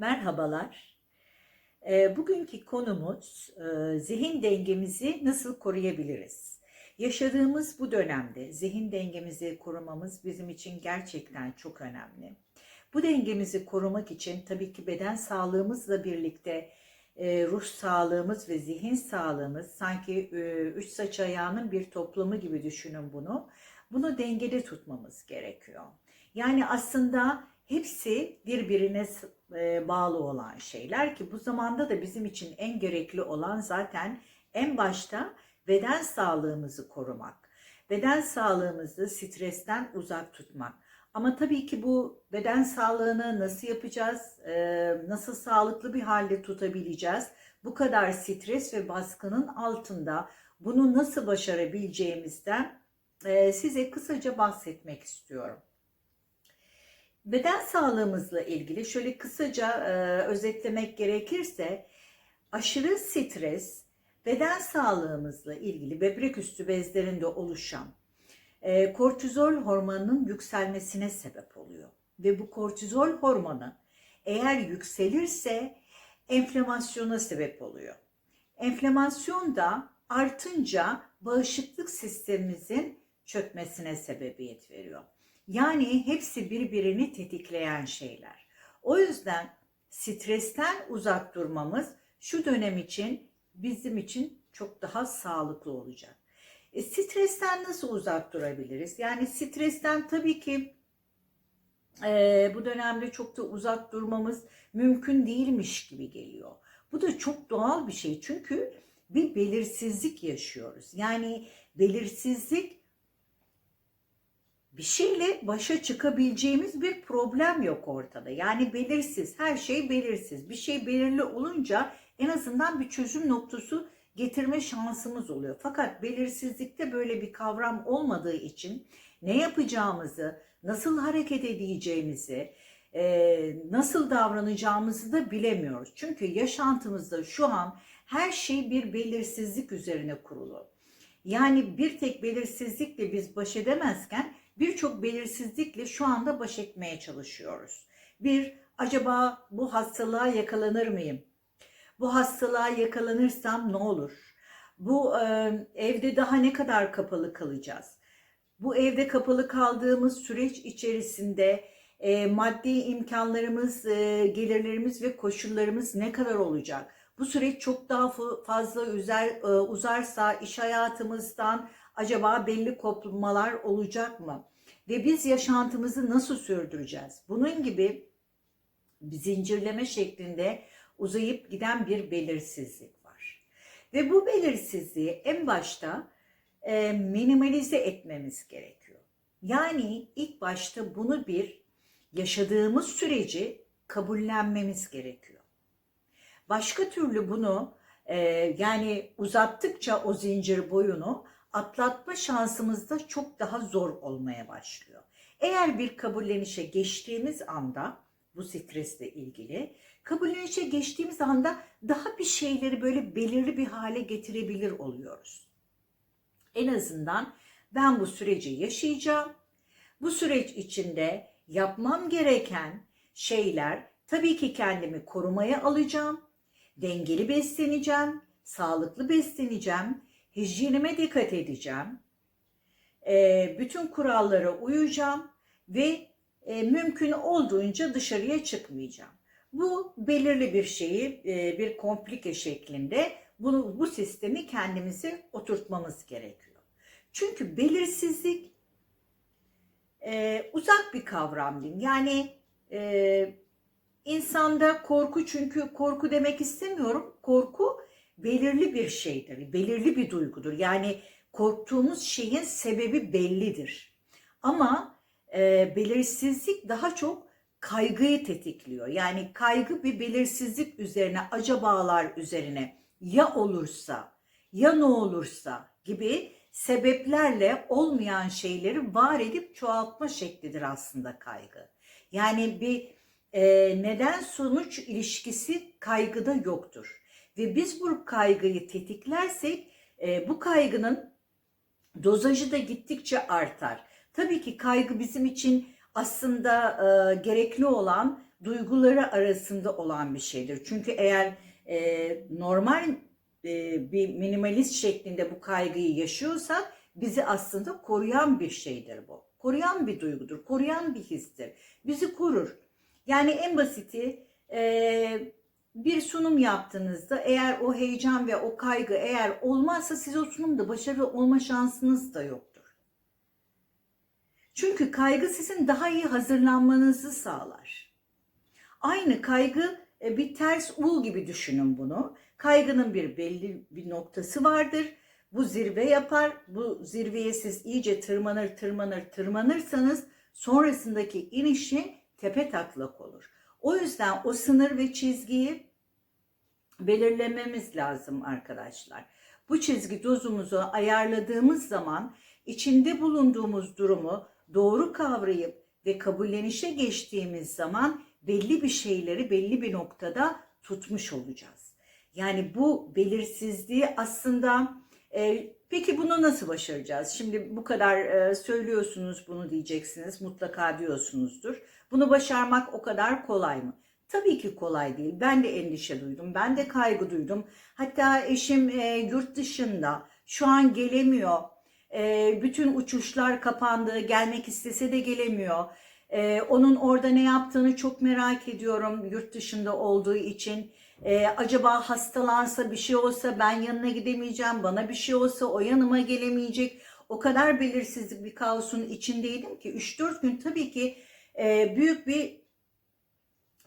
Merhabalar. Ee, Bugünkü konumuz e, zihin dengemizi nasıl koruyabiliriz? Yaşadığımız bu dönemde zihin dengemizi korumamız bizim için gerçekten çok önemli. Bu dengemizi korumak için tabii ki beden sağlığımızla birlikte e, ruh sağlığımız ve zihin sağlığımız sanki e, üç saç ayağının bir toplamı gibi düşünün bunu. Bunu dengede tutmamız gerekiyor. Yani aslında hepsi birbirine e, bağlı olan şeyler ki bu zamanda da bizim için en gerekli olan zaten en başta beden sağlığımızı korumak. Beden sağlığımızı stresten uzak tutmak. Ama tabii ki bu beden sağlığını nasıl yapacağız, e, nasıl sağlıklı bir halde tutabileceğiz? Bu kadar stres ve baskının altında bunu nasıl başarabileceğimizden e, size kısaca bahsetmek istiyorum. Beden sağlığımızla ilgili şöyle kısaca e, özetlemek gerekirse aşırı stres beden sağlığımızla ilgili böbrek üstü bezlerinde oluşan e, kortizol hormonunun yükselmesine sebep oluyor. Ve bu kortizol hormonu eğer yükselirse enflamasyona sebep oluyor. Enflamasyon da artınca bağışıklık sistemimizin çökmesine sebebiyet veriyor. Yani hepsi birbirini tetikleyen şeyler. O yüzden stresten uzak durmamız şu dönem için bizim için çok daha sağlıklı olacak. E, stresten nasıl uzak durabiliriz? Yani stresten tabii ki e, bu dönemde çok da uzak durmamız mümkün değilmiş gibi geliyor. Bu da çok doğal bir şey çünkü bir belirsizlik yaşıyoruz. Yani belirsizlik bir şeyle başa çıkabileceğimiz bir problem yok ortada. Yani belirsiz, her şey belirsiz. Bir şey belirli olunca en azından bir çözüm noktası getirme şansımız oluyor. Fakat belirsizlikte böyle bir kavram olmadığı için ne yapacağımızı, nasıl hareket edeceğimizi, e, nasıl davranacağımızı da bilemiyoruz. Çünkü yaşantımızda şu an her şey bir belirsizlik üzerine kurulu. Yani bir tek belirsizlikle biz baş edemezken birçok belirsizlikle şu anda baş etmeye çalışıyoruz. Bir, acaba bu hastalığa yakalanır mıyım? Bu hastalığa yakalanırsam ne olur? Bu e, evde daha ne kadar kapalı kalacağız? Bu evde kapalı kaldığımız süreç içerisinde e, maddi imkanlarımız, e, gelirlerimiz ve koşullarımız ne kadar olacak? Bu süreç çok daha fazla üzer, e, uzarsa iş hayatımızdan acaba belli kopmalar olacak mı? Ve biz yaşantımızı nasıl sürdüreceğiz? Bunun gibi zincirleme şeklinde uzayıp giden bir belirsizlik var. Ve bu belirsizliği en başta e, minimalize etmemiz gerekiyor. Yani ilk başta bunu bir yaşadığımız süreci kabullenmemiz gerekiyor. Başka türlü bunu e, yani uzattıkça o zincir boyunu atlatma şansımız da çok daha zor olmaya başlıyor. Eğer bir kabullenişe geçtiğimiz anda bu stresle ilgili kabullenişe geçtiğimiz anda daha bir şeyleri böyle belirli bir hale getirebilir oluyoruz. En azından ben bu süreci yaşayacağım. Bu süreç içinde yapmam gereken şeyler tabii ki kendimi korumaya alacağım. Dengeli besleneceğim, sağlıklı besleneceğim, hijyenime dikkat edeceğim. E, bütün kurallara uyacağım ve e, mümkün olduğunca dışarıya çıkmayacağım. Bu belirli bir şeyi e, bir komplike şeklinde bunu bu sistemi kendimize oturtmamız gerekiyor. Çünkü belirsizlik e, uzak bir kavram diyeyim. Yani insanda korku çünkü korku demek istemiyorum. Korku belirli bir şeydir, belirli bir duygudur. Yani korktuğumuz şeyin sebebi bellidir. Ama e, belirsizlik daha çok kaygıyı tetikliyor. Yani kaygı bir belirsizlik üzerine, acabalar üzerine ya olursa, ya ne olursa gibi sebeplerle olmayan şeyleri var edip çoğaltma şeklidir aslında kaygı. Yani bir e, neden sonuç ilişkisi kaygıda yoktur. Ve biz bu kaygıyı tetiklersek e, bu kaygının dozajı da gittikçe artar. Tabii ki kaygı bizim için aslında e, gerekli olan duyguları arasında olan bir şeydir. Çünkü eğer e, normal e, bir minimalist şeklinde bu kaygıyı yaşıyorsak bizi aslında koruyan bir şeydir bu. Koruyan bir duygudur, koruyan bir histir. Bizi korur. Yani en basiti e, bir sunum yaptığınızda eğer o heyecan ve o kaygı eğer olmazsa siz o sunumda başarılı olma şansınız da yoktur. Çünkü kaygı sizin daha iyi hazırlanmanızı sağlar. Aynı kaygı e, bir ters U gibi düşünün bunu. Kaygının bir belli bir noktası vardır. Bu zirve yapar. Bu zirveye siz iyice tırmanır tırmanır tırmanırsanız sonrasındaki inişi tepe taklak olur. O yüzden o sınır ve çizgiyi belirlememiz lazım arkadaşlar. Bu çizgi dozumuzu ayarladığımız zaman içinde bulunduğumuz durumu doğru kavrayıp ve kabullenişe geçtiğimiz zaman belli bir şeyleri belli bir noktada tutmuş olacağız. Yani bu belirsizliği aslında e, peki bunu nasıl başaracağız? Şimdi bu kadar e, söylüyorsunuz bunu diyeceksiniz mutlaka diyorsunuzdur. Bunu başarmak o kadar kolay mı? Tabii ki kolay değil. Ben de endişe duydum. Ben de kaygı duydum. Hatta eşim e, yurt dışında şu an gelemiyor. E, bütün uçuşlar kapandı. Gelmek istese de gelemiyor. E, onun orada ne yaptığını çok merak ediyorum yurt dışında olduğu için. E, acaba hastalansa bir şey olsa ben yanına gidemeyeceğim. Bana bir şey olsa o yanıma gelemeyecek. O kadar belirsizlik bir kaosun içindeydim ki 3-4 gün tabii ki e, büyük bir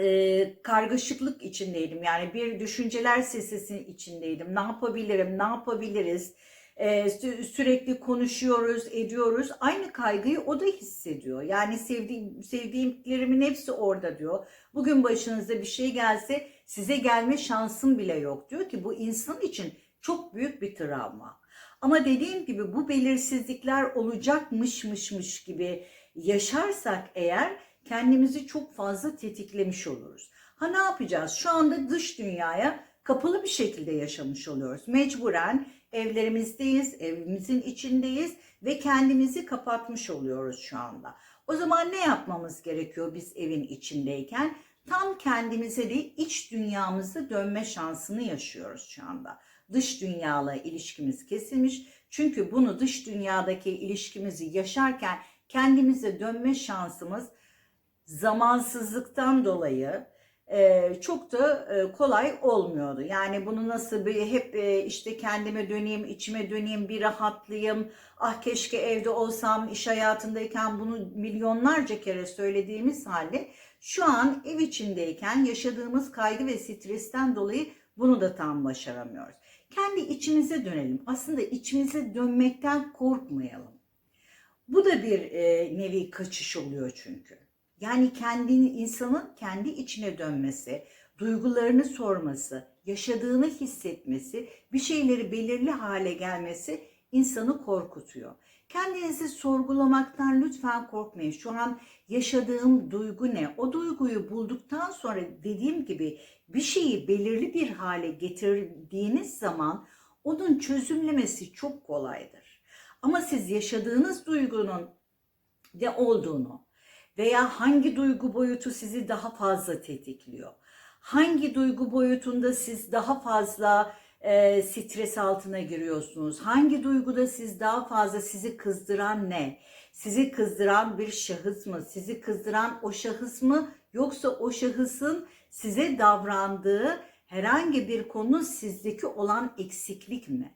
e, kargaşıklık içindeydim. Yani bir düşünceler sesinin içindeydim. Ne yapabilirim, ne yapabiliriz? E, sü- sürekli konuşuyoruz, ediyoruz. Aynı kaygıyı o da hissediyor. Yani sevdiğim, sevdiğimlerimin hepsi orada diyor. Bugün başınıza bir şey gelse size gelme şansım bile yok diyor ki bu insan için çok büyük bir travma. Ama dediğim gibi bu belirsizlikler olacakmışmışmış gibi yaşarsak eğer kendimizi çok fazla tetiklemiş oluruz. Ha ne yapacağız? Şu anda dış dünyaya kapalı bir şekilde yaşamış oluyoruz. Mecburen evlerimizdeyiz, evimizin içindeyiz ve kendimizi kapatmış oluyoruz şu anda. O zaman ne yapmamız gerekiyor biz evin içindeyken? Tam kendimize de iç dünyamıza dönme şansını yaşıyoruz şu anda. Dış dünyayla ilişkimiz kesilmiş. Çünkü bunu dış dünyadaki ilişkimizi yaşarken kendimize dönme şansımız zamansızlıktan dolayı e, çok da e, kolay olmuyordu. Yani bunu nasıl bir hep e, işte kendime döneyim, içime döneyim, bir rahatlayayım. Ah keşke evde olsam, iş hayatındayken bunu milyonlarca kere söylediğimiz halde şu an ev içindeyken yaşadığımız kaygı ve stresten dolayı bunu da tam başaramıyoruz. Kendi içimize dönelim. Aslında içimize dönmekten korkmayalım. Bu da bir e, nevi kaçış oluyor çünkü. Yani kendini insanın kendi içine dönmesi, duygularını sorması, yaşadığını hissetmesi, bir şeyleri belirli hale gelmesi insanı korkutuyor. Kendinizi sorgulamaktan lütfen korkmayın. Şu an yaşadığım duygu ne? O duyguyu bulduktan sonra dediğim gibi bir şeyi belirli bir hale getirdiğiniz zaman onun çözümlemesi çok kolaydır. Ama siz yaşadığınız duygunun ne olduğunu, veya hangi duygu boyutu sizi daha fazla tetikliyor? Hangi duygu boyutunda siz daha fazla e, stres altına giriyorsunuz? Hangi duyguda siz daha fazla sizi kızdıran ne? Sizi kızdıran bir şahıs mı? Sizi kızdıran o şahıs mı? Yoksa o şahısın size davrandığı herhangi bir konu sizdeki olan eksiklik mi?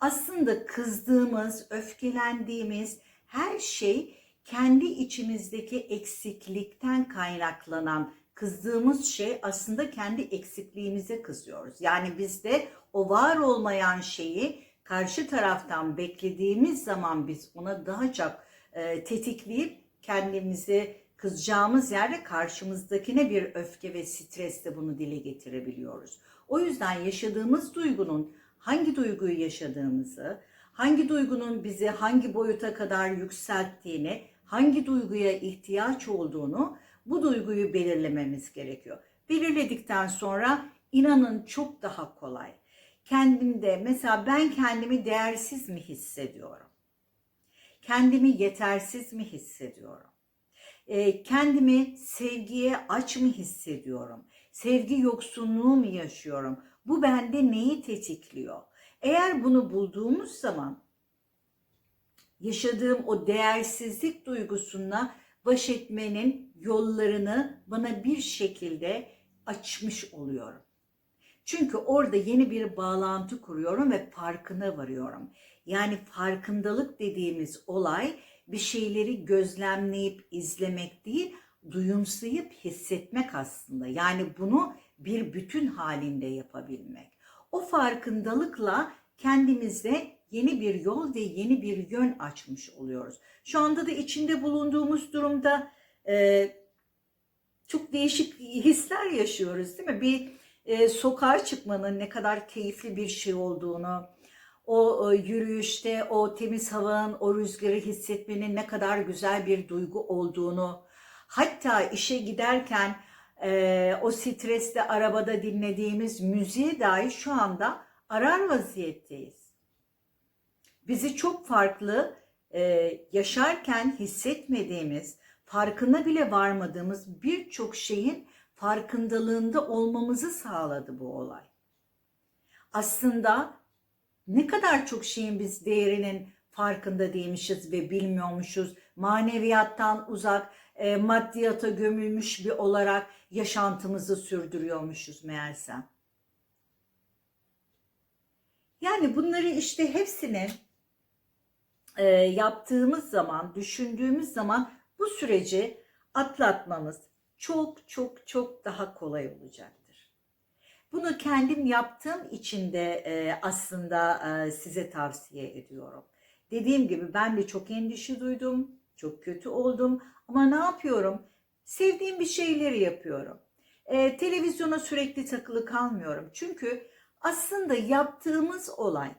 Aslında kızdığımız, öfkelendiğimiz her şey kendi içimizdeki eksiklikten kaynaklanan kızdığımız şey aslında kendi eksikliğimize kızıyoruz. Yani bizde o var olmayan şeyi karşı taraftan beklediğimiz zaman biz ona daha çok e, tetikleyip kendimizi kızacağımız yerde karşımızdakine bir öfke ve stresle bunu dile getirebiliyoruz. O yüzden yaşadığımız duygunun hangi duyguyu yaşadığımızı, hangi duygunun bizi hangi boyuta kadar yükselttiğini, hangi duyguya ihtiyaç olduğunu bu duyguyu belirlememiz gerekiyor. Belirledikten sonra inanın çok daha kolay. Kendimde mesela ben kendimi değersiz mi hissediyorum? Kendimi yetersiz mi hissediyorum? E, kendimi sevgiye aç mı hissediyorum? Sevgi yoksunluğu mu yaşıyorum? Bu bende neyi tetikliyor? Eğer bunu bulduğumuz zaman yaşadığım o değersizlik duygusuna baş etmenin yollarını bana bir şekilde açmış oluyorum. Çünkü orada yeni bir bağlantı kuruyorum ve farkına varıyorum. Yani farkındalık dediğimiz olay bir şeyleri gözlemleyip izlemek değil, duyumsayıp hissetmek aslında. Yani bunu bir bütün halinde yapabilmek. O farkındalıkla kendimize yeni bir yol ve yeni bir yön açmış oluyoruz. Şu anda da içinde bulunduğumuz durumda e, çok değişik hisler yaşıyoruz değil mi? Bir e, sokağa çıkmanın ne kadar keyifli bir şey olduğunu, o e, yürüyüşte o temiz havanın, o rüzgarı hissetmenin ne kadar güzel bir duygu olduğunu, hatta işe giderken e, o stresle arabada dinlediğimiz müziğe dahi şu anda arar vaziyetteyiz. Bizi çok farklı e, yaşarken hissetmediğimiz, farkına bile varmadığımız birçok şeyin farkındalığında olmamızı sağladı bu olay. Aslında ne kadar çok şeyin biz değerinin farkında değilmişiz ve bilmiyormuşuz. Maneviyattan uzak, e, maddiyata gömülmüş bir olarak yaşantımızı sürdürüyormuşuz meğersem. Yani bunları işte hepsini e, yaptığımız zaman, düşündüğümüz zaman bu süreci atlatmamız çok çok çok daha kolay olacaktır. Bunu kendim yaptığım için de e, aslında e, size tavsiye ediyorum. Dediğim gibi ben de çok endişe duydum, çok kötü oldum ama ne yapıyorum? Sevdiğim bir şeyleri yapıyorum. E, televizyona sürekli takılı kalmıyorum. Çünkü aslında yaptığımız olay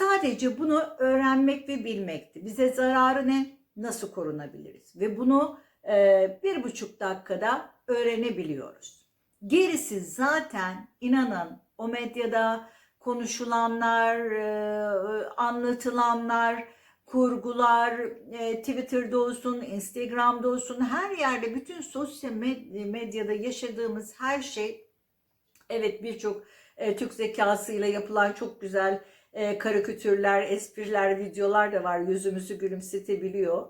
sadece bunu öğrenmek ve bilmekti. Bize zararı ne? Nasıl korunabiliriz? Ve bunu e, bir buçuk dakikada öğrenebiliyoruz. Gerisi zaten inanın o medyada konuşulanlar, e, anlatılanlar, kurgular, e, Twitter'da olsun, Instagram'da olsun her yerde bütün sosyal medyada yaşadığımız her şey evet birçok e, Türk zekasıyla yapılan çok güzel e, karikatürler, espriler, videolar da var. Yüzümüzü gülümsetebiliyor.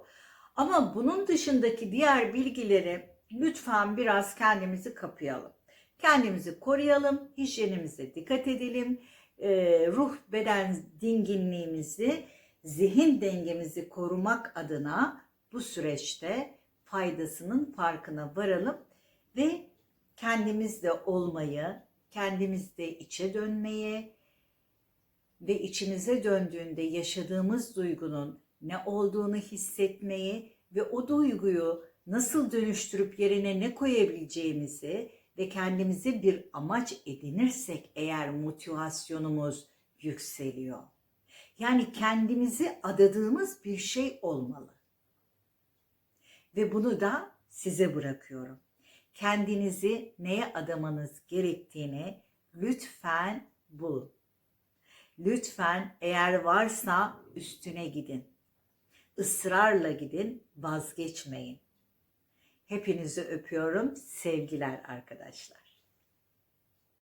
Ama bunun dışındaki diğer bilgileri lütfen biraz kendimizi kapayalım. Kendimizi koruyalım, hijyenimize dikkat edelim. E, ruh beden dinginliğimizi, zihin dengemizi korumak adına bu süreçte faydasının farkına varalım ve kendimizde olmayı, kendimizde içe dönmeyi ve içimize döndüğünde yaşadığımız duygunun ne olduğunu hissetmeyi ve o duyguyu nasıl dönüştürüp yerine ne koyabileceğimizi ve kendimize bir amaç edinirsek eğer motivasyonumuz yükseliyor. Yani kendimizi adadığımız bir şey olmalı. Ve bunu da size bırakıyorum. Kendinizi neye adamanız gerektiğini lütfen bulun. Lütfen eğer varsa üstüne gidin. Israrla gidin, vazgeçmeyin. Hepinizi öpüyorum. Sevgiler arkadaşlar.